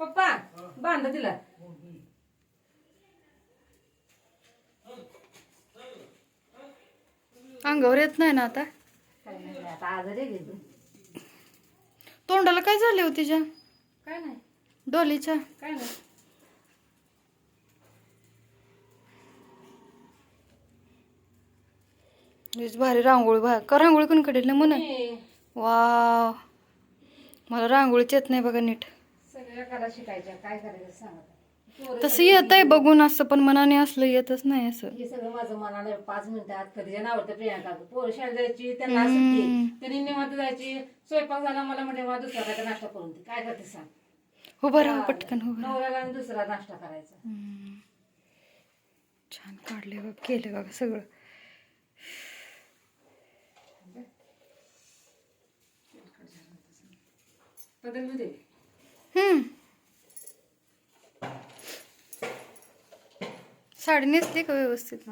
पप्पा बांधा तिला. अंगावर येत नाही ना आता? आजारी गेली तोंडाला काय झाले हो तिच्या? काय नाही. डोलीच्या? काय नाही. लईच भारी रांगोळी भा का रांगोळी कोण कडेल ना म्हणा? मी. वा मला रांगोळीच येत नाही बघा नीट. सगळ्या कला शिकायच्या काय करायचं तसं येत आहे बघून असं पण मनाने असलं येतच नाही असं. हे सगळं माझं मनाने पाच मिनिटात कधी आवडतं प्रियांका पोरं शाळेत जायची त्यांना सुट्टी त्यांनी निवांत जायची स्वयंपाक झाला मला म्हणजे मला दुसरा काय नाश्ता करून दे. काय करते सांग. उभं राहा पटकन. नवऱ्याला आणि दुसरा नाश्ता करायचा. हम्म. छान काढले बघ केलं बघा सगळं. बदल साडी नेसली का व्यवस्थित?